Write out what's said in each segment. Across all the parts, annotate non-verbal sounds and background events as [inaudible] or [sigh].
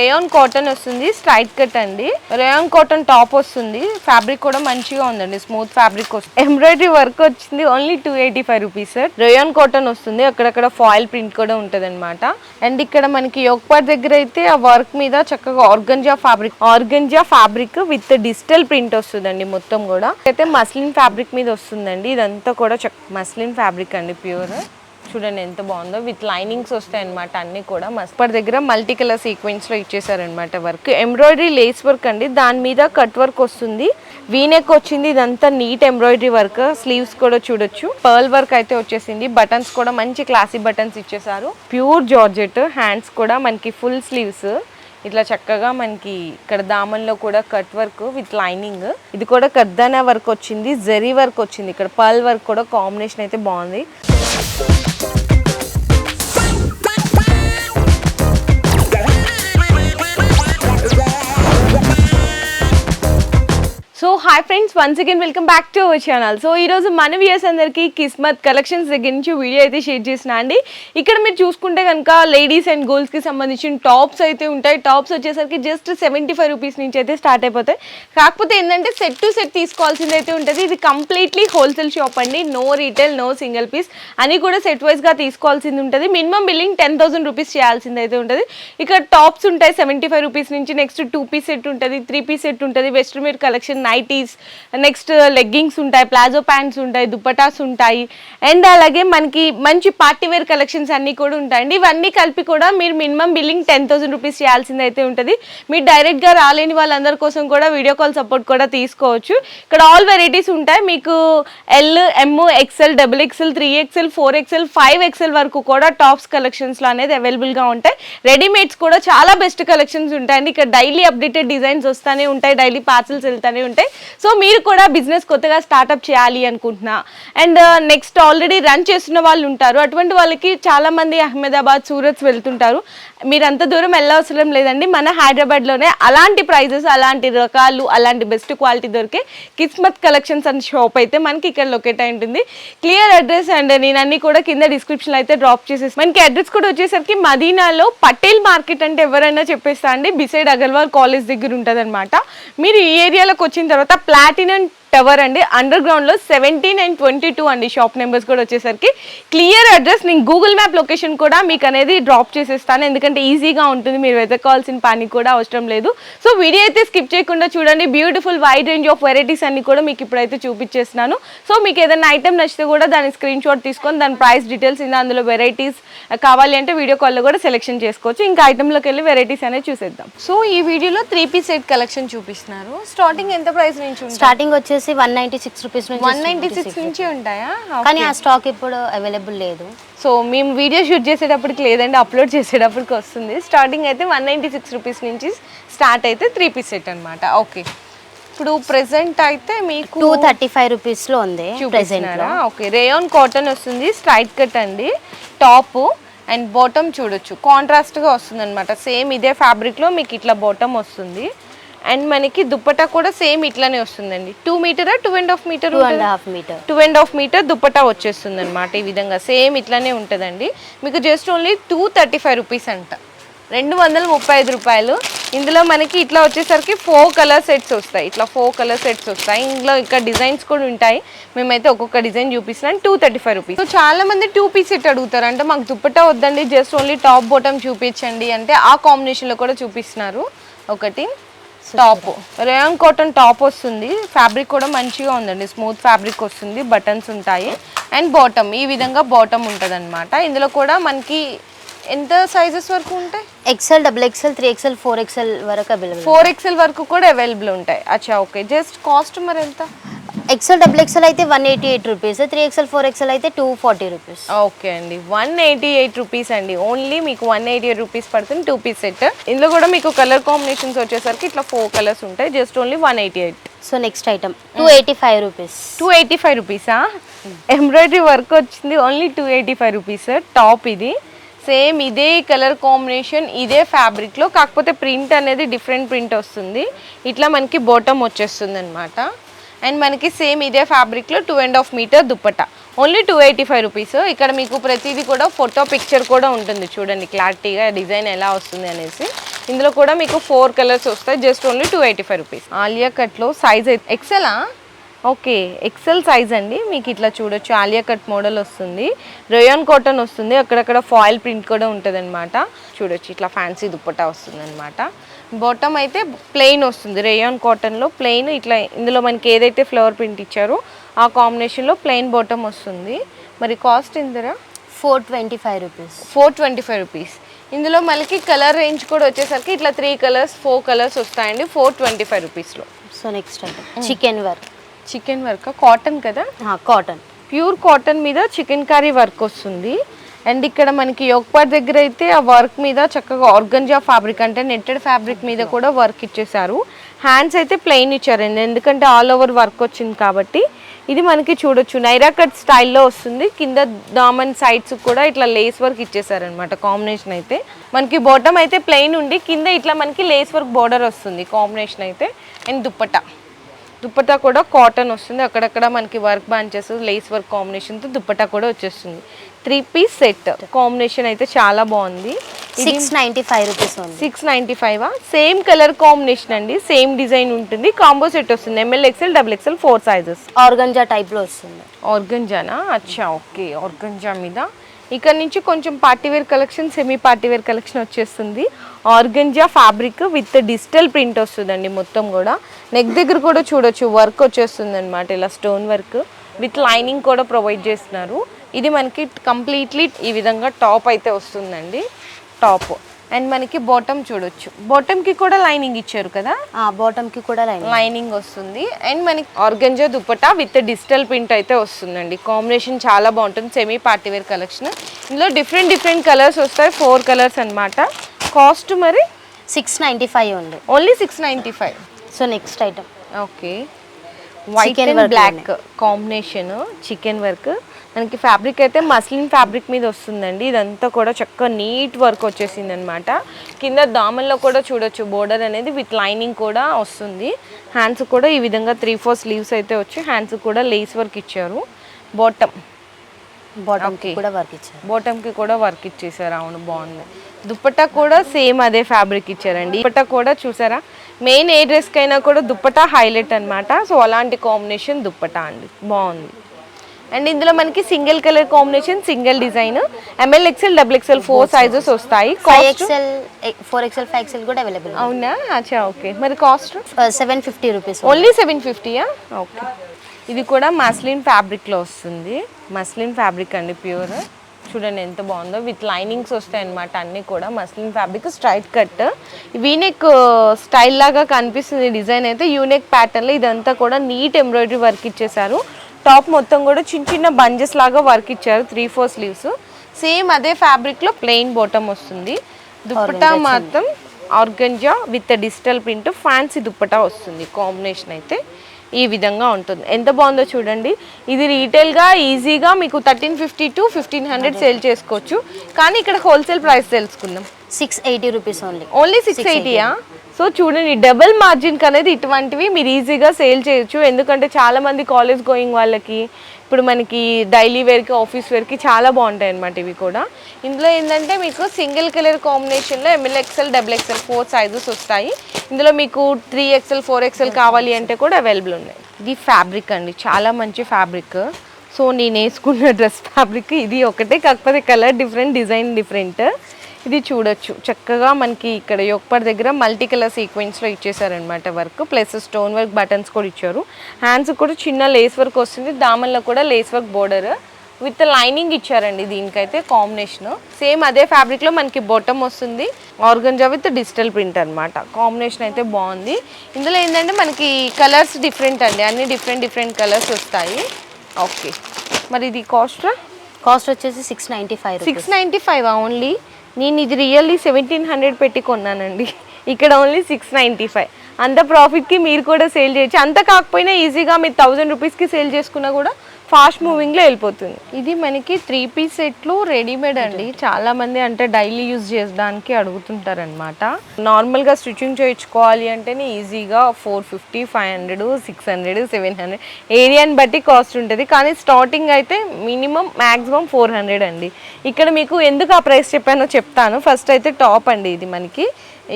Rayon cotton వస్తుంది straight cut అండి. Rayon cotton top వస్తుంది ఫ్యాబ్రిక్ కూడా మంచిగా ఉందండి స్మూత్ ఫ్యాబ్రిక్ వస్తుంది. ఎంబ్రాయిడరీ వర్క్ వచ్చింది only two eighty five rupees rayon cotton వస్తుంది అక్కడక్కడ ఫాయిల్ ప్రింట్ కూడా ఉంటుంది అనమాట అండ్ ఇక్కడ మనకి యోగపాట్ దగ్గర అయితే ఆ వర్క్ మీద చక్కగా organza fabric organza fabric with digital print వస్తుందండి మొత్తం కూడా. అయితే మస్లిన్ ఫ్యాబ్రిక్ మీద వస్తుందండి ఇదంతా కూడా మస్లిన్ ఫ్యాబ్రిక్ అండి ప్యూర్ చూడండి ఎంత బాగుందో. విత్ లైనింగ్స్ వస్తాయి అనమాట అన్ని కూడా. మస్పర్ దగ్గర మల్టీ కలర్ సీక్వెన్స్లో ఇచ్చేసారనమాట వర్క్ ఎంబ్రాయిడరీ లేస్ వర్క్ అండి. దాని మీద కట్ వర్క్ వస్తుంది. వీనెక్ వచ్చింది. ఇదంతా నీట్ ఎంబ్రాయిడరీ వర్క్ స్లీవ్స్ కూడా చూడొచ్చు. పర్ల్ వర్క్ అయితే వచ్చేసింది. బటన్స్ కూడా మంచి క్లాసీ బటన్స్ ఇచ్చేసారు. ప్యూర్ జార్జెట్ హ్యాండ్స్ కూడా మనకి ఫుల్ స్లీవ్స్ ఇట్లా చక్కగా మనకి ఇక్కడ దామన్లో కూడా కట్ వర్క్ విత్ లైనింగ్ ఇది కూడా కర్దానా వర్క్ వచ్చింది. జరీ వర్క్ వచ్చింది. ఇక్కడ పర్ల్ వర్క్ కూడా కాంబినేషన్ అయితే బాగుంది. So hi friends once again welcome back to our channel so ఈరోజు మన వ్యూస్ అందరికీ కిస్మత్ కలెక్షన్స్ దగ్గర నుంచి వీడియో అయితే షేర్ చేసిన అండి. ఇక్కడ మీరు చూసుకుంటే కనుక లేడీస్ అండ్ గర్ల్స్కి సంబంధించిన టాప్స్ అయితే ఉంటాయి. టాప్స్ వచ్చేసరికి జస్ట్ సెవెంటీ ఫైవ్ రూపీస్ నుంచి అయితే స్టార్ట్ అయిపోతాయి. కాకపోతే ఏంటంటే సెట్ టు సెట్ తీసుకోవాల్సింది అయితే ఉంటుంది. ఇది కంప్లీట్లీ హోల్సేల్ షాప్ అండి. No retail no single piece అని కూడా సెట్ వైజ్గా తీసుకోవాల్సింది ఉంటుంది. Minimum billing ten thousand rupees చేయాల్సింది అయితే ఉంటుంది. ఇక్కడ టాప్స్ ఉంటాయి సెవెంటీ ఫైవ్ రూపీస్ నుంచి నెక్స్ట్ టూ పీస్ సెట్ ఉంటుంది త్రీ పీస్ సెట్ ఉంటుంది. Western wear collection nighties next leggings ఉంటాయి ప్లాజో ప్యాంట్స్ ఉంటాయి దుప్పటాస్ ఉంటాయి. అండ్ అలాగే మనకి మంచి పార్టీ వేర్ కలెక్షన్స్ అన్నీ కూడా ఉంటాయండి. ఇవన్నీ కలిపి కూడా మీరు minimum billing ten thousand rupees చేయాల్సింది అయితే ఉంటుంది. మీరు డైరెక్ట్గా రాలేని వాళ్ళందరి కోసం కూడా వీడియో కాల్ సపోర్ట్ కూడా తీసుకోవచ్చు. ఇక్కడ ఆల్ వెరైటీస్ ఉంటాయి. మీకు L M XL double XL three XL four XL five XL వరకు కూడా టాప్స్ కలెక్షన్స్లో అనేది అవైలబుల్గా ఉంటాయి. రెడీమేడ్స్ కూడా చాలా బెస్ట్ కలెక్షన్స్ ఉంటాయండి. ఇక్కడ డైలీ అప్డేటెడ్ డిజైన్స్ వస్తూనే ఉంటాయి. డైలీ పార్సల్స్ వెళ్తూనే ఉంటాయి. సో మీరు కూడా బిజినెస్ కొత్తగా స్టార్ట్అప్ చేయాలి అనుకుంటున్నా. అండ్ నెక్స్ట్ ఆల్రెడీ రన్ చేస్తున్న వాళ్ళు ఉంటారు. అటువంటి వాళ్ళకి చాలా మంది అహ్మదాబాద్ సూరత్ వెళ్తుంటారు. మీరు అంత దూరం వెళ్ళవసరం లేదండి. మన హైదరాబాద్లోనే అలాంటి ప్రైజెస్ అలాంటి రకాలు అలాంటి బెస్ట్ క్వాలిటీ దొరికే కిస్మత్ కలెక్షన్స్ అండ్ షాప్ అయితే మనకి ఇక్కడ లొకేట్ అయి ఉంటుంది. క్లియర్ అడ్రస్ అండ్ నేను అన్ని కూడా కింద డిస్క్రిప్షన్లో అయితే డ్రాప్ చేసేసి మనకి అడ్రస్ కూడా వచ్చేసరికి మదీనాలో పటేల్ మార్కెట్ అంటే ఎవరైనా చెప్పేస్తా అండి. బిసైడ్ అగర్వాల్ కాలేజ్ దగ్గర ఉంటుంది మీరు ఈ ఏరియాలోకి వచ్చిన తర్వాత ప్లాటినం టవర్ అండి. అండర్ గ్రౌండ్లో సెవెంటీన్ అండ్ ట్వంటీ టూ అండి షాప్ నెంబర్స్ కూడా వచ్చేసరికి. క్లియర్ అడ్రస్ నేను గూగుల్ మ్యాప్ లొకేషన్ కూడా మీకు అనేది డ్రాప్ చేసేస్తాను. ఎందుకంటే ఈజీగా ఉంటుంది మీరు వెతకాల్సిన పని కూడా అవసరం లేదు. సో వీడియో అయితే స్కిప్ చేయకుండా చూడండి. Beautiful wide range of varieties అన్ని కూడా మీకు ఇప్పుడైతే చూపించేస్తున్నాను. సో మీకు ఏదైనా ఐటమ్ నచ్చితే కూడా దాని స్క్రీన్ షాట్ తీసుకొని దాని ప్రైస్ డీటెయిల్స్ ఇంకా అందులో వెరైటీస్ కావాలి అంటే వీడియో కాల్లో కూడా సెలెక్షన్ చేసుకోవచ్చు. ఇంకా ఐటెంలోకి వెళ్ళి వెరైటీస్ అనేది చూసేద్దాం. సో ఈ వీడియోలో త్రీ పీస్ సెట్ కలెక్షన్ చూపిస్తున్నారు. స్టార్టింగ్ ఎంత ప్రైస్ నుంచి ఉంటుంది? స్టార్టింగ్ వచ్చేసి వన్ నైన్టీ సిక్స్ రూపీస్ నుంచి వన్ నైన్టీ సిక్స్ నుంచి ఉంటాయా? కానీ ఆ స్టాక్ ఇప్పుడు అవైలబుల్ లేదు. సో మేము వీడియో షూట్ చేసేటప్పటికి లేదండి అప్లోడ్ చేసేటప్పటికి వస్తుంది. స్టార్టింగ్ అయితే వన్ నైంటీ సిక్స్ రూపీస్ నుంచి స్టార్ట్ అయితే త్రీ పీస్ సెట్ అనమాట ఓకే. ఇప్పుడు ప్రెసెంట్ అయితే మీకు టూ థర్టీ ఫైవ్ రూపీస్లో ఉంది ప్రెసెంట్ ఓకే. రేయాన్ కాటన్ వస్తుంది స్ట్రైట్ కట్ అండి. టాప్ అండ్ బాటమ్ చూడొచ్చు. కాంట్రాస్ట్గా వస్తుంది అనమాట సేమ్ ఇదే ఫ్యాబ్రిక్లో మీకు ఇట్లా బాటమ్ వస్తుంది. అండ్ మనకి దుప్పటా కూడా సేమ్ ఇట్లానే వస్తుందండి. Two మీటరా two and half metre two and half metre two and half metre dupatta వచ్చేస్తుంది అనమాట ఈ విధంగా. సేమ్ ఇట్లానే ఉంటుందండి. మీకు just only two thirty five rupees అంట. రెండు వందల ముప్పై ఐదు రూపాయలు. ఇందులో మనకి ఇట్లా వచ్చేసరికి ఫోర్ కలర్ సెట్స్ వస్తాయి. ఇట్లా ఫోర్ కలర్ సెట్స్ వస్తాయి. ఇందులో ఇక్కడ డిజైన్స్ కూడా ఉంటాయి. మేమైతే ఒక్కొక్క డిజైన్ చూపిస్తున్నాం. Two thirty five rupees so చాలా మంది టూ పీస్ సెట్ అడుగుతారు. అంటే మాకు దుప్పటా వద్దండి. జస్ట్ ఓన్లీ టాప్ బాటమ్ చూపించండి. అంటే ఆ కాంబినేషన్లో కూడా చూపిస్తున్నారు. ఒకటి టాప్ రేయం కాటన్ టాప్ వస్తుంది. ఫ్యాబ్రిక్ కూడా మంచిగా ఉందండి. స్మూత్ ఫ్యాబ్రిక్ వస్తుంది. బటన్స్ ఉంటాయి. అండ్ బాటమ్ ఈ విధంగా బాటమ్ ఉంటుంది ఇందులో కూడా మనకి ఎంత సైజెస్ వరకు ఉంటాయి? XL double XL three XL four XL వరకు అవైలబుల్ ఫోర్ ఎక్స్ఎల్ వరకు కూడా అవైలబుల్ ఉంటాయి. అచ్చా ఓకే జస్ట్ కాస్ట్ మరి ఎంత? ఎక్సెల్ డబుల్ ఎక్సెల్ అయితే one eighty eight rupees three XL four XL అయితే టూ ఫార్టీ రూపీస్ ఓకే అండి. వన్ ఎయిటీ ఎయిట్ రూపీస్ అండి. ఓన్లీ మీకు వన్ ఎయిటీ ఎయిట్ రూపీస్ పడుతుంది టూ పీస్ సెట్ ఇందులో కూడా మీకు కలర్ కాంబినేషన్స్ వచ్చేసరికి ఇట్లా ఫోర్ కలర్స్ ఉంటాయి. Just only one eighty eight so next item two eighty five rupees two eighty five రూపీసా embroidery work వచ్చింది. Only two eighty five rupees top ఇది. Same ఇదే colour combination ఇదే ఫ్యాబ్రిక్లో కాకపోతే ప్రింట్ అనేది డిఫరెంట్ ప్రింట్ వస్తుంది. ఇట్లా మనకి బాటమ్ వచ్చేస్తుంది అనమాట అండ్ మనకి సేమ్ ఇదే ఫ్యాబ్రిక్లో two and half metre dupatta. Only two eighty five rupees ఇక్కడ మీకు ప్రతిదీ కూడా ఫోటో పిక్చర్ కూడా ఉంటుంది. చూడండి క్లారిటీగా డిజైన్ ఎలా వస్తుంది అనేసి. ఇందులో కూడా మీకు ఫోర్ కలర్స్ వస్తాయి. Just only two eighty five rupees Alia కట్లో సైజ్ అయితే ఎక్సెలా ఓకే ఎక్సెల్ సైజ్ అండి. మీకు ఇట్లా చూడొచ్చు. ఆలియా కట్ మోడల్ వస్తుంది. రొయాన్ కాటన్ వస్తుంది. అక్కడక్కడ ఫాయిల్ ప్రింట్ కూడా ఉంటుంది అనమాట చూడొచ్చు. ఇట్లా ఫ్యాన్సీ దుప్పటా వస్తుంది అనమాట బాటమ్ అయితే ప్లెయిన్ వస్తుంది. రేయాన్ కాటన్లో ప్లెయిన్ ఇట్లా ఇందులో మనకి ఏదైతే ఫ్లవర్ ప్రింట్ ఇచ్చారో ఆ కాంబినేషన్లో ప్లెయిన్ బాటమ్ వస్తుంది. మరి cost ఇందరా four twenty five rupees four twenty five rupees ఇందులో మనకి కలర్ రేంజ్ కూడా వచ్చేసరికి ఇట్లా త్రీ కలర్స్ ఫోర్ కలర్స్ వస్తాయండి. ఫోర్ ట్వంటీ ఫైవ్ రూపీస్లో so next chikan work chikan work cotton కదా? కాటన్. ప్యూర్ కాటన్ మీద చికెన్ కర్రీ వర్క్ వస్తుంది. అండ్ ఇక్కడ మనకి యోగపాట్ దగ్గర అయితే ఆ వర్క్ మీద చక్కగా ఆర్గంజా ఫ్యాబ్రిక్ అంటే నెట్టెడ్ ఫ్యాబ్రిక్ మీద కూడా వర్క్ ఇచ్చేసారు హ్యాండ్స్ అయితే ప్లెయిన్ ఇచ్చారండి. ఎందుకంటే ఆల్ ఓవర్ వర్క్ వచ్చింది కాబట్టి. ఇది మనకి చూడొచ్చు. నైరా కట్ స్టైల్లో వస్తుంది. కింద దామన్ సైడ్స్ కూడా ఇట్లా లేస్ వర్క్ ఇచ్చేసారనమాట కాంబినేషన్ అయితే. మనకి బాటమ్ అయితే ప్లెయిన్ ఉండి కింద ఇట్లా మనకి లేస్ వర్క్ బోర్డర్ వస్తుంది కాంబినేషన్ అయితే. అండ్ దుప్పటా. దుప్పటా కూడా కాటన్ వస్తుంది. అక్కడక్కడ మనకి వర్క్ బాంచెస్ లేస్ వర్క్ కాంబినేషన్తో దుప్పటా కూడా వచ్చేస్తుంది. త్రీ పీస్ సెట్ కాంబినేషన్ అయితే చాలా బాగుంది. Six ninety five rupees six ninety five same colour combination అండి. సేమ్ డిజైన్ ఉంటుంది. కాంబో సెట్ వస్తుంది. M L XL double XL four sizes organza టైప్లో వస్తుంది. ఆర్గంజానా అచ్చా ఓకే ఆర్గంజా మీద ఇక్కడ నుంచి కొంచెం party wear collection semi party wear collection వచ్చేస్తుంది. Organza fabric with digital print వస్తుందండి మొత్తం కూడా. నెక్ దగ్గర కూడా చూడొచ్చు వర్క్ వచ్చేస్తుంది అనమాట ఇలా స్టోన్ వర్క్ విత్ లైనింగ్ కూడా ప్రొవైడ్ చేస్తున్నారు. ఇది మనకి కంప్లీట్లీ ఈ విధంగా టాప్ అయితే వస్తుందండి. టాప్ అండ్ మనకి బాటమ్ చూడొచ్చు. బాటమ్కి కూడా లైనింగ్ ఇచ్చారు కదా? బాటమ్కి కూడా లైన్ లైనింగ్ వస్తుంది. అండ్ మనకి organza dupatta with digital print అయితే వస్తుందండి. కాంబినేషన్ చాలా బాగుంటుంది. సెమీ పార్టీ వేర్ కలెక్షన్ ఇందులో డిఫరెంట్ డిఫరెంట్ కలర్స్ వస్తాయి. ఫోర్ కలర్స్ అన్నమాట. కాస్ట్ మరి? సిక్స్ నైంటీ ఫైవ్ ఉంది only six ninety five so next item okay white and black combination chikan work మనకి ఫ్యాబ్రిక్ అయితే మస్లిన్ ఫ్యాబ్రిక్ మీద వస్తుందండి. ఇదంతా కూడా చక్కగా నీట్ వర్క్ వచ్చేసింది అనమాట కింద దామన్లో కూడా చూడొచ్చు బోర్డర్ అనేది విత్ లైనింగ్ కూడా వస్తుంది. హ్యాండ్స్ కూడా ఈ విధంగా త్రీ ఫోర్ స్లీవ్స్ అయితే వచ్చి హ్యాండ్స్ కూడా లేస్ వర్క్ ఇచ్చారు. బాటమ్. బాటమ్కి. కూడా వర్క్ ఇచ్చారు. బాటమ్కి కూడా వర్క్ ఇచ్చేసారు. అవును బాగుంది. దుప్పట్టా కూడా సేమ్ అదే ఫ్యాబ్రిక్ ఇచ్చారండి. దుప్పట్టా కూడా చూసారా? మెయిన్ ఏ డ్రెస్కి అయినా కూడా దుప్పట్టా హైలైట్ అన్నమాట. సో అలాంటి కాంబినేషన్ దుప్పట్టా అండి. బాగుంది. అండ్ ఇందులో మనకి single colour combination single design. M L XL double XL four sizes వస్తాయి. ఫోర్ ఫైవ్ ఎక్స్ఎల్ కూడా అవైలబుల్ అవునా? అచ్చా ఓకే. మరి cost seven fifty rupees only seven ఫిఫ్టీయా okay. ఇది కూడా మస్లిన్ ఫ్యాబ్రిక్లో వస్తుంది. మస్లిన్ ఫ్యాబ్రిక్ అండి ప్యూర్ చూడండి ఎంత బాగుందో. విత్ లైనింగ్స్ వస్తాయి అనమాట అన్నీ కూడా. Muslin fabric straight cut V neck style లాగా కనిపిస్తుంది డిజైన్ అయితే. యూనెక్ ప్యాటర్న్లో ఇదంతా కూడా నీట్ ఎంబ్రాయిడరీ వర్క్ ఇచ్చేసారు టాప్ మొత్తం కూడా చిన్న చిన్న బంజెస్ లాగా వర్క్ ఇచ్చారు త్రీ ఫోర్ స్లీవ్స్ సేమ్ అదే ఫ్యాబ్రిక్లో ప్లెయిన్ బాటమ్ వస్తుంది. దుప్పటా మాత్రం organza with digital print fancy dupatta వస్తుంది. కాంబినేషన్ అయితే ఈ విధంగా ఉంటుంది. ఎంత బాగుందో చూడండి. ఇది రీటైల్గా ఈజీగా మీకు thirteen fifty to fifteen hundred sale చేసుకోవచ్చు. కానీ ఇక్కడ హోల్సేల్ ప్రైస్ తెలుసుకుందాం. Six eighty rupees only only six ఎయిటీయా so చూడండి డబుల్ మార్జిన్ అనేది ఇటువంటివి మీరు ఈజీగా సేల్ చేయొచ్చు. ఎందుకంటే చాలా మంది కాలేజ్ గోయింగ్ వాళ్ళకి ఇప్పుడు మనకి డైలీ వేర్కి ఆఫీస్ వేర్కి చాలా బాగుంటాయి అనమాట ఇవి కూడా. ఇందులో ఏంటంటే మీకు సింగిల్ కలర్ కాంబినేషన్లో M L XL double XL four sizes వస్తాయి. ఇందులో మీకు త్రీ ఎక్స్ఎల్ ఫోర్ ఎక్స్ఎల్ కావాలి అంటే కూడా అవైలబుల్ ఉన్నాయి. ఇది ఫ్యాబ్రిక్ అండి చాలా మంచి ఫ్యాబ్రిక్ సో నేను వేసుకున్న [laughs] డ్రెస్ ఫ్యాబ్రిక్ ఇది ఒకటే కాకపోతే కలర్ డిఫరెంట్ డిజైన్ డిఫరెంట్ ఇది చూడొచ్చు. చక్కగా మనకి ఇక్కడ యొక్కపర్ దగ్గర మల్టీ కలర్ సీక్వెన్స్లో ఇచ్చేసారనమాట work. Plus stone work buttons కూడా ఇచ్చారు. హ్యాండ్స్ కూడా చిన్న లేస్ వర్క్ వస్తుంది. దామన్లో కూడా lace work border with lining ఇచ్చారండి దీనికైతే కాంబినేషన్. సేమ్ అదే ఫ్యాబ్రిక్లో మనకి బొటమ్ వస్తుంది. ఆర్గంజా విత్ డిజిటల్ ప్రింట్ అనమాట కాంబినేషన్ అయితే బాగుంది. ఇందులో ఏంటంటే మనకి కలర్స్ డిఫరెంట్ అండి. అన్ని డిఫరెంట్ డిఫరెంట్ కలర్స్ వస్తాయి. ఓకే. మరి ఇది కాస్ట్? కాస్ట్ వచ్చేసి six ninety five six ninety five only నేను ఇది రియల్లీ సెవెంటీన్ హండ్రెడ్ పెట్టి కొన్నానండి. ఇక్కడ ఓన్లీ సిక్స్ నైంటీ ఫైవ్ అంత ప్రాఫిట్కి మీరు కూడా సేల్ చేయొచ్చు. అంత కాకపోయినా ఈజీగా మీరు థౌజండ్ రూపీస్కి సేల్ చేసుకున్నా కూడా ఫాస్ట్ మూవింగ్లో వెళ్ళిపోతుంది. ఇది మనకి త్రీ పీస్ సెట్లు రెడీమేడ్ అండి. చాలా మంది అంటే డైలీ యూజ్ చేయడానికి అడుగుతుంటారు అనమాట నార్మల్గా స్టిచ్చింగ్ చేయించుకోవాలి అంటేనే ఈజీగా four fifty five hundred six hundred seven hundred ఏరియాని బట్టి కాస్ట్ ఉంటుంది. కానీ స్టార్టింగ్ అయితే మినిమం మ్యాక్సిమం ఫోర్ హండ్రెడ్ అండి. ఇక్కడ మీకు ఎందుకు ఆ ప్రైస్ చెప్పానో చెప్తాను. ఫస్ట్ అయితే టాప్ అండి ఇది మనకి.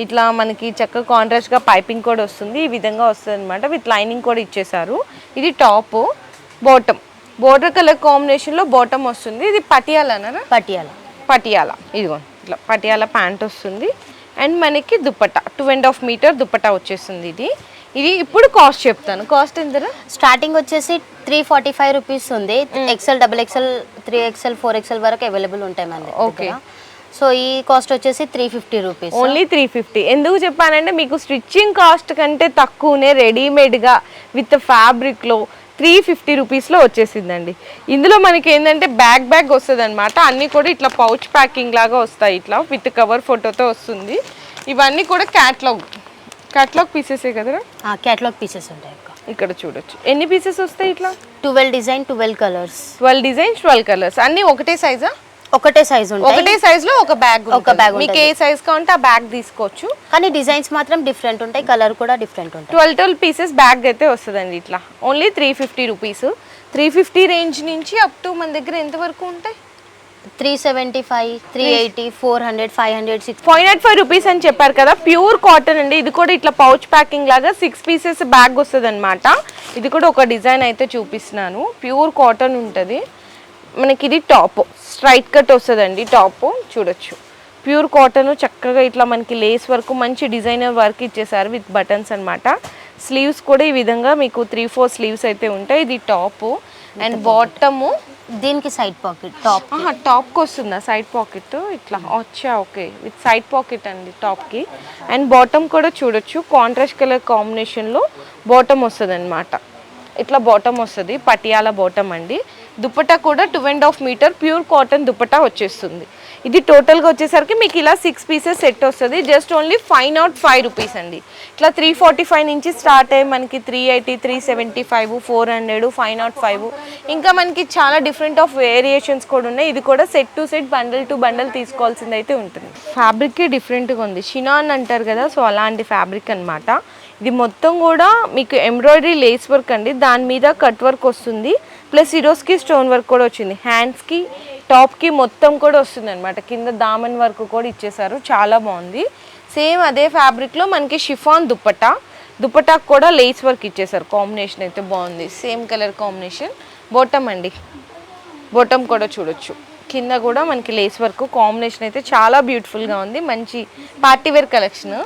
ఇట్లా మనకి చక్కగా కాంట్రాస్ట్గా పైపింగ్ కూడా వస్తుంది. ఈ విధంగా వస్తుంది అనమాట విత్ లైనింగ్ కూడా ఇచ్చేసారు ఇది టాప్ బాటమ్. బోర్డర్ కలర్ కాంబినేషన్లో బాటమ్ వస్తుంది. ఇది పటియాలనా? పటియాల. పటియాల. ఇదిగో ఇట్లా పటియాల ప్యాంట్ వస్తుంది. అండ్ మనకి dupatta two and half metre dupatta వచ్చేస్తుంది ఇది. ఇది ఇప్పుడు కాస్ట్ చెప్తాను. కాస్ట్ ఎంత స్టార్టింగ్ వచ్చేసి త్రీ ఫార్టీ ఫైవ్ రూపీస్ ఉంది XL double XL three XL four XL వరకు అవైలబుల్ ఉంటాయి మన. దగ్గర. సో ఈ కాస్ట్ వచ్చేసి three fifty rupees only three fifty ఎందుకు చెప్పానంటే మీకు స్టిచ్చింగ్ కాస్ట్ కంటే తక్కువనే రెడీమేడ్గా విత్ ఫ్యాబ్రిక్లో త్రీ ఫిఫ్టీ రూపీస్లో వచ్చేసిందండి. ఇందులో మనకి ఏంటంటే బ్యాగ్ బ్యాగ్ వస్తుంది అనమాట అన్నీ కూడా ఇట్లా పౌచ్ ప్యాకింగ్ లాగా వస్తాయి ఇట్లా విత్ కవర్ ఫోటోతో వస్తుంది. ఇవన్నీ కూడా క్యాట్లాగ్ క్యాట్లాగ్ పీసెసే కదరా? క్యాటలాగ్ పీసెస్ ఉంటాయి ఇక్కడ చూడొచ్చు. ఎన్ని పీసెస్ వస్తాయి ఇట్లా? Twelve design twelve colours. Twelve designs twelve colours. అన్నీ ఒకటే సైజా ఒకటే సైజ్ ఒకటే size లో ఒక బ్యాగ్ ఒక bag మీకు ఏ సైజ్ కావాలంటే ఆ బ్యాగ్ తీసుకోవచ్చు. కానీ డిజైన్స్ మాత్రం డిఫరెంట్ ఉంటాయి కలర్ కూడా డిఫరెంట్ ఉంటాయి. ట్వెల్వ్ ట్వెల్వ్ పీసెస్ బ్యాగ్ అయితే వస్తుందండి ఇట్లా. Only three fifty rupees three fifty range నుంచి అప్ టు మన దగ్గర ఎంత వరకు ఉంటాయి? Three seventy five three eighty four hundred five hundred six five not five rupees అని చెప్పారు కదా ప్యూర్ కాటన్ అండి. ఇది కూడా ఇట్లా పౌచ్ ప్యాకింగ్ లాగా సిక్స్ పీసెస్ బ్యాగ్ వస్తుంది అనమాట ఇది కూడా ఒక డిజైన్ అయితే చూపిస్తున్నాను. ప్యూర్ కాటన్ ఉంటుంది. మనకి ఇది టాప్ స్ట్రైట్ కట్ వస్తుందండి టాప్. చూడొచ్చు. ప్యూర్ కాటన్ చక్కగా ఇట్లా మనకి లేస్ వరకు మంచి డిజైనర్ వర్క్ ఇచ్చేసారు విత్ బటన్స్ అన్నమాట. స్లీవ్స్ కూడా ఈ విధంగా మీకు త్రీ ఫోర్ స్లీవ్స్ అయితే ఉంటాయి. ఇది టాప్. అండ్ బాటము దీనికి సైడ్ పాకెట్ టాప్ ఆహా, టాప్కి వస్తుందా? సైడ్ పాకెట్ ఇట్లా. వచ్చా ఓకే. విత్ సైడ్ పాకెట్ అండి టాప్కి. అండ్ బాటమ్ కూడా చూడొచ్చు. కాంట్రాస్ట్ కలర్ కాంబినేషన్లో బాటమ్ వస్తుంది అనమాట ఇట్లా బాటమ్ వస్తుంది. పటియాల బాటమ్ అండి. దుపట్టా కూడా two and half meter pure cotton dupatta వచ్చేస్తుంది. ఇది టోటల్గా వచ్చేసరికి మీకు ఇలా సిక్స్ పీసెస్ సెట్ వస్తుంది. Just only five nought five rupees అండి. ఇట్లా త్రీ ఫార్టీ ఫైవ్ నుంచి స్టార్ట్ అయ్యి మనకి three eighty three seventy five four hundred five nought five ఇంకా మనకి చాలా డిఫరెంట్ ఆఫ్ వేరియేషన్స్ కూడా ఉన్నాయి. ఇది కూడా set to set bundle to bundle తీసుకోవాల్సింది అయితే ఉంటుంది. ఫ్యాబ్రికే డిఫరెంట్గా ఉంది. షినాన్ అంటారు కదా సో అలాంటి ఫ్యాబ్రిక్ అన్నమాట. ఇది మొత్తం కూడా మీకు ఎంబ్రాయిడరీ లేస్ వర్క్ అండి. దాని మీద కట్ వర్క్ వస్తుంది. ప్లస్ ఈరోజుకి స్టోన్ వర్క్ కూడా వచ్చింది. హ్యాండ్స్కి టాప్కి మొత్తం కూడా వస్తుంది అనమాట కింద దామన్ వర్క్ కూడా ఇచ్చేసారు. చాలా బాగుంది. సేమ్ అదే ఫ్యాబ్రిక్లో మనకి షిఫాన్ దుప్పటా. దుప్పటాకు కూడా లేస్ వర్క్ ఇచ్చేసారు. కాంబినేషన్ అయితే బాగుంది. Same colour combination. బోటమ్ అండి. బొటమ్ కూడా చూడొచ్చు. కింద కూడా మనకి లేస్ వర్క్ కాంబినేషన్ అయితే చాలా బ్యూటిఫుల్గా ఉంది. మంచి పార్టీ వేర్ కలెక్షన్.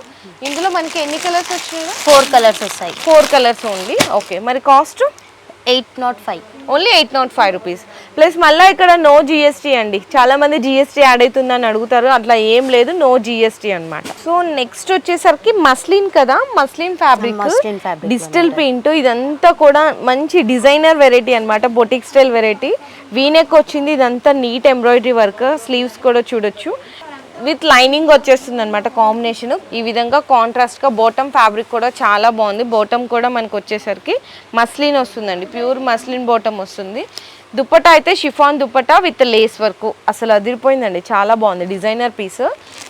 ఇందులో మనకి ఎన్ని కలర్స్ వచ్చినాయి ఫోర్ కలర్స్ వస్తాయి. Four colours only. ఓకే. మరి cost? Eight nought five. Only eight nought five rupees plus మళ్ళీ ఇక్కడ నో జిఎస్టీ అండి. చాలా మంది జిఎస్టీ యాడ్ అవుతుందని అడుగుతారు. అట్లా ఏం లేదు నో జిఎస్టీ అన్నమాట. సో నెక్స్ట్ వచ్చేసరికి మస్లిన్ కదా. మస్లిన్ ఫ్యాబ్రిక్ డిజిటల్ ప్రింట్ ఇదంతా కూడా మంచి డిజైనర్ వెరైటీ అన్నమాట. Boutique style variety V neck వచ్చింది ఇదంతా నీట్ ఎంబ్రాయిడరీ వర్క్ స్లీవ్స్ కూడా చూడొచ్చు. విత్ లైనింగ్ వచ్చేస్తుంది అనమాట కాంబినేషన్. ఈ విధంగా కాంట్రాస్ట్గా బాటమ్ ఫ్యాబ్రిక్ కూడా చాలా బాగుంది. బాటమ్ కూడా మనకు వచ్చేసరికి మస్లిన్ వస్తుందండి. ప్యూర్ మస్లిన్ బాటమ్ వస్తుంది. దుప్పటా అయితే chiffon dupatta with lace work. అసలు అదిరిపోయిందండి. చాలా బాగుంది డిజైనర్ పీస్.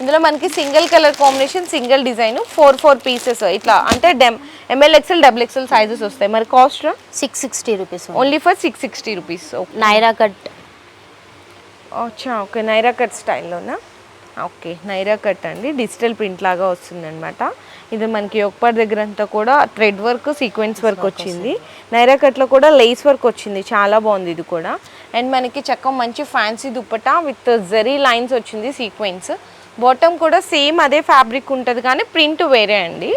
ఇందులో మనకి single colour combination single design four four pieces. ఇట్లా అంటే డెమ్ M L XL double XL sizes వస్తాయి. మరి cost? Six sixty rupees only for six sixty rupees Naira cut. అచ్చా ఓకే. నైరా కట్ స్టైల్లోనా? ఓకే నైరా కట్ అండి. Digital print లాగా వస్తుంది అనమాట ఇది మనకి ఒక్కపాటి దగ్గర అంతా కూడా థ్రెడ్ వర్క్ సీక్వెన్స్ వర్క్ వచ్చింది. నైరా కట్లో కూడా లేస్ వర్క్ వచ్చింది. చాలా బాగుంది ఇది కూడా. అండ్ మనకి చక్క మంచి fancy dupatta with zari lines వచ్చింది సీక్వెన్స్. బాటమ్ కూడా సేమ్ అదే ఫ్యాబ్రిక్ ఉంటుంది కానీ ప్రింట్ వేరే అండి.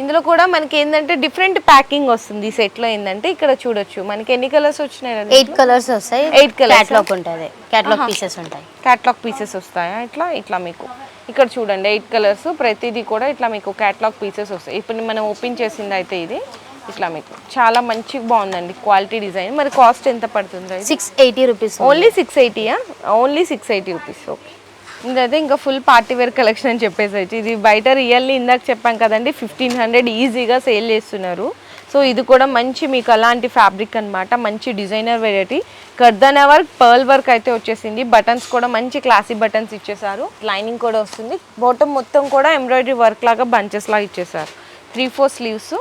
ఇందులో కూడా మనకి ఏంటంటే డిఫరెంట్ ప్యాకింగ్ వస్తుంది. ఈ సెట్లో ఏంటంటే ఇక్కడ చూడొచ్చు. మనకి ఎన్ని కలర్స్ వచ్చినాయి ఎయిట్ కలర్స్ వస్తాయి. Eight colours. క్యాట్లాగ్ ఉంటుంది. క్యాట్లాగ్ పీసెస్ ఉంటాయి. క్యాట్లాగ్ పీసెస్ వస్తాయా? ఇట్లా ఇట్లా మీకు. ఇక్కడ చూడండి ఎయిట్ కలర్స్ ప్రతిదీ కూడా ఇట్లా మీకు క్యాట్లాగ్ పీసెస్ వస్తాయి. ఇప్పుడు మనం ఓపెన్ చేసింది అయితే ఇది ఇట్లా మీకు. చాలా మంచిగా బాగుందండి క్వాలిటీ డిజైన్ మరి కాస్ట్ ఎంత పడుతుంది? Six eighty rupees only six ఎయిటీయా only six eighty rupees okay ఇదైతే ఇంకా ఫుల్ పార్టీ వేర్ కలెక్షన్ అని చెప్పేసి ఇది బయట రియల్లీ ఇందాక చెప్పాం కదండి ఫిఫ్టీన్ హండ్రెడ్ ఈజీగా సేల్ చేస్తున్నారు. సో ఇది కూడా మంచి మీకు అలాంటి ఫ్యాబ్రిక్ అన్నమాట మంచి డిజైనర్ వెరైటీ కర్దనా వర్క్ పర్ల్ వర్క్ అయితే వచ్చేసింది. బటన్స్ కూడా మంచి క్లాసీ బటన్స్ ఇచ్చేసారు. లైనింగ్ కూడా వస్తుంది. బాటమ్ మొత్తం కూడా ఎంబ్రాయిడరీ వర్క్ లాగా బంచెస్ లాగా ఇచ్చేసారు. త్రీ ఫోర్ స్లీవ్స్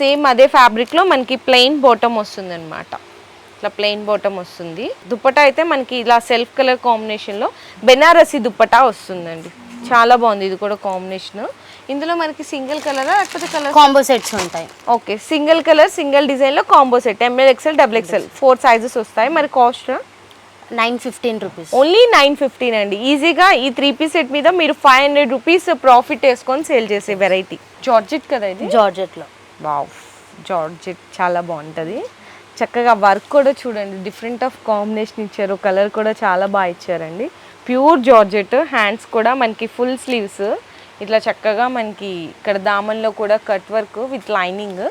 సేమ్ అదే ఫ్యాబ్రిక్లో మనకి ప్లెయిన్ బాటమ్ వస్తుంది అనమాట ఇట్లా ప్లెయిన్ బాటమ్ వస్తుంది. దుప్పటా అయితే మనకి ఇలా సెల్ఫ్ కలర్ కాంబినేషన్లో బెనారసి దుప్పటా వస్తుందండి. చాలా బాగుంది ఇది కూడా కాంబినేషన్ ఇందులో మనకి సింగిల్ కలరా లేకపోతే కలర్ కాంబో సెట్స్ ఉంటాయి. ఓకే సింగిల్ కలర్ సింగిల్ డిజైన్లో combo set M L XL double XL four sizes వస్తాయి. మరి cost nine fifteen rupees only nine fifteen అండి. ఈజీగా ఈ త్రీ పీస్ సెట్ మీద మీరు ఫైవ్ హండ్రెడ్ రూపీస్ ప్రాఫిట్ వేసుకొని సేల్ చేసే వెరైటీ జార్జెట్ కదా ఇది? జార్జెట్లో వావ్ జార్జెట్ చాలా బాగుంటుంది. చక్కగా వర్క్ కూడా చూడండి. డిఫరెంట్ ఆఫ్ కాంబినేషన్ ఇచ్చారు. కలర్ కూడా చాలా బాగా ఇచ్చారండి. ప్యూర్ జార్జెట్ హ్యాండ్స్ కూడా మనకి ఫుల్ స్లీవ్స్ ఇట్లా చక్కగా మనకి ఇక్కడ దామన్లో కూడా కట్ వర్క్ విత్ లైనింగ్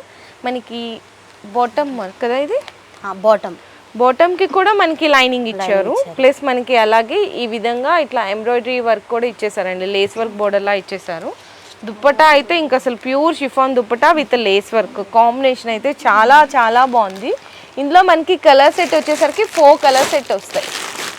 మనకి బాటమ్ కదా ఇది? బాటమ్ బాటమ్కి కూడా మనకి లైనింగ్ ఇచ్చారు. ప్లస్ మనకి అలాగే ఈ విధంగా ఇట్లా ఎంబ్రాయిడరీ వర్క్ కూడా ఇచ్చేసారండి. లేస్ వర్క్ బోర్డర్లా ఇచ్చేసారు. దుప్పటా అయితే ఇంకా అసలు pure chiffon dupatta with lace work combination అయితే చాలా చాలా బాగుంది. ఇందులో మనకి కలర్ సెట్ వచ్చేసరికి ఫోర్ కలర్ సెట్ వస్తాయి.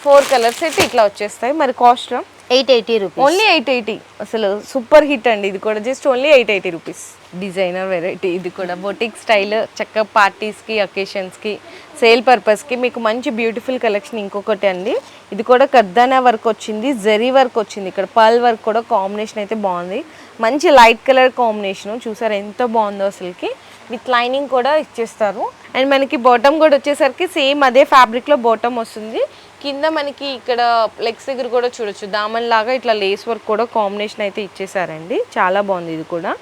ఫోర్ కలర్ సెట్ ఇట్లా వచ్చేస్తాయి. మరి cost eight eighty rupees. Only eight eighty. అసలు సూపర్ హిట్ అండి. ఇది కూడా just only eight eighty rupees. Designer variety. ఇది కూడా బొటిక్ స్టైల్ చక్కగా పార్టీస్కి అకేషన్స్కి సేల్ పర్పస్కి మీకు మంచి బ్యూటిఫుల్ కలెక్షన్ ఇంకొకటి అండి. ఇది కూడా కర్దానా వర్క్ వచ్చింది జరీ వర్క్ వచ్చింది. ఇక్కడ పర్ల్ వర్క్ కూడా కాంబినేషన్ అయితే బాగుంది. మంచి లైట్ కలర్ కాంబినేషన్. చూసారు ఎంత బాగుందో అసలుకి. విత్ లైనింగ్ కూడా ఇచ్చేస్తారు. అండ్ మనకి బాటమ్ కూడా వచ్చేసరికి సేమ్ అదే ఫ్యాబ్రిక్లో బాటమ్ వస్తుంది. కింద మనకి ఇక్కడ లెగ్స్ దగ్గర కూడా చూడొచ్చు. దామన్ లాగా ఇట్లా లేస్ వర్క్ కూడా కాంబినేషన్ అయితే ఇచ్చేసారండి. చాలా బాగుంది ఇది కూడా.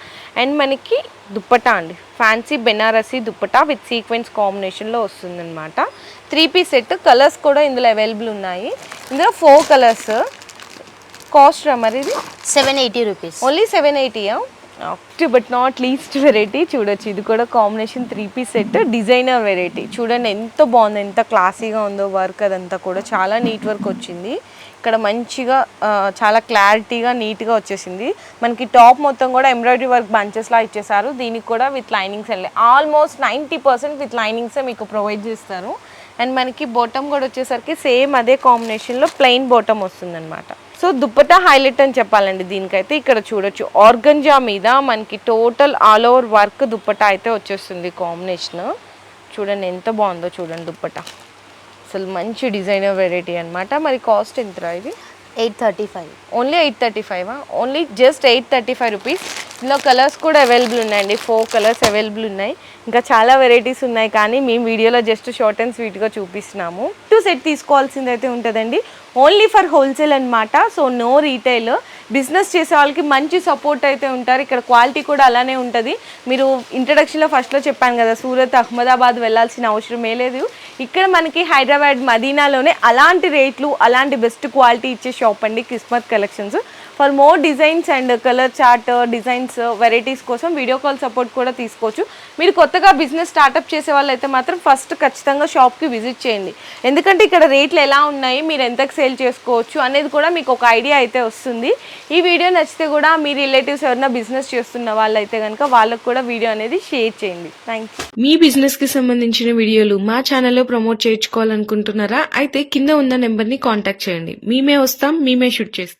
అండ్ మనకి దుప్పటా అండి. Fancy Banarasi dupatta with sequence కాంబినేషన్లో వస్తుంది అనమాట త్రీ పీస్ సెట్ కలర్స్ కూడా ఇందులో అవైలబుల్ ఉన్నాయి. ఇందులో ఫోర్ కలర్స్. కాస్ట్ రా మరి ఇది? Seven eighty rupees. Only seven ఎయిటీయా? But not least variety చూడొచ్చు. ఇది కూడా combination three piece set designer variety చూడండి ఎంత బాగుంది ఎంత క్లాసీగా ఉందో వర్క్ అదంతా కూడా. చాలా నీట్ వర్క్ వచ్చింది. ఇక్కడ మంచిగా చాలా క్లారిటీగా నీట్గా వచ్చేసింది. మనకి టాప్ మొత్తం కూడా ఎంబ్రాయిడరీ వర్క్ బంచెస్లా ఇచ్చేసారు. దీనికి కూడా విత్ లైనింగ్స్ వెళ్ళి ఆల్మోస్ట్ నైంటీ పర్సెంట్ విత్ లైనింగ్సే మీకు ప్రొవైడ్ చేస్తారు. అండ్ మనకి బాటమ్ కూడా వచ్చేసరికి సేమ్ అదే కాంబినేషన్లో ప్లెయిన్ బాటమ్ వస్తుందన్నమాట. సో దుప్పటా హైలైట్ అని చెప్పాలండి దీనికైతే ఇక్కడ చూడొచ్చు. ఆర్గంజా మీద మనకి total all over work dupatta అయితే వచ్చేస్తుంది కాంబినేషన్. చూడండి ఎంత బాగుందో చూడండి దుప్పటా అసలు మంచి డిజైనర్ వెరైటీ అన్నమాట. మరి కాస్ట్ ఎంతరా ఇది? Eight thirty five. Only eight thirty five? Only just eight thirty five rupees. ఇందులో కలర్స్ కూడా అవైలబుల్ ఉన్నాయండి. ఫోర్ కలర్స్ అవైలబుల్ ఉన్నాయి. ఇంకా చాలా వెరైటీస్ ఉన్నాయి కానీ మేము వీడియోలో జస్ట్ షార్ట్ అండ్ స్వీట్గా చూపిస్తున్నాము. టూ సెట్ తీసుకోవాల్సింది అయితే ఉంటుందండి. ఓన్లీ ఫర్ హోల్సేల్ అన్నమాట. So no retail. బిజినెస్ చేసే వాళ్ళకి మంచి సపోర్ట్ అయితే ఉంటారు. ఇక్కడ క్వాలిటీ కూడా అలానే ఉంటుంది. మీరు ఇంట్రడక్షన్లో ఫస్ట్లో చెప్పాను కదా సూరత్ అహ్మదాబాద్ వెళ్ళాల్సిన అవసరమే లేదు. ఇక్కడ మనకి హైదరాబాద్ మదీనాలోనే అలాంటి రేట్లు అలాంటి బెస్ట్ క్వాలిటీ ఇచ్చే షాప్ అండి Kismat collections. For more designs and colour chart designs varieties కోసం వీడియో కాల్ సపోర్ట్ కూడా తీసుకోవచ్చు. మీరు కొత్తగా బిజినెస్ స్టార్ట్అప్ చేసే వాళ్ళైతే మాత్రం ఫస్ట్ ఖచ్చితంగా షాప్కి విజిట్ చేయండి. ఎందుకంటే ఇక్కడ రేట్లు ఎలా ఉన్నాయి మీరు ఎంతకు సేల్ చేసుకోవచ్చు అనేది కూడా మీకు ఒక ఐడియా అయితే వస్తుంది. ఈ వీడియో నచ్చితే కూడా మీ రిలేటివ్స్ ఎవరైనా బిజినెస్ చేస్తున్న వాళ్ళైతే కనుక వాళ్ళకు కూడా వీడియో అనేది షేర్ చేయండి. థ్యాంక్ మీ బిజినెస్కి సంబంధించిన వీడియోలు మా ఛానల్లో ప్రమోట్ చేయించుకోవాలనుకుంటున్నారా? అయితే కింద ఉన్న నెంబర్ని కాంటాక్ట్ చేయండి. మేమే వస్తాం మేమే షూట్ చేస్తాం.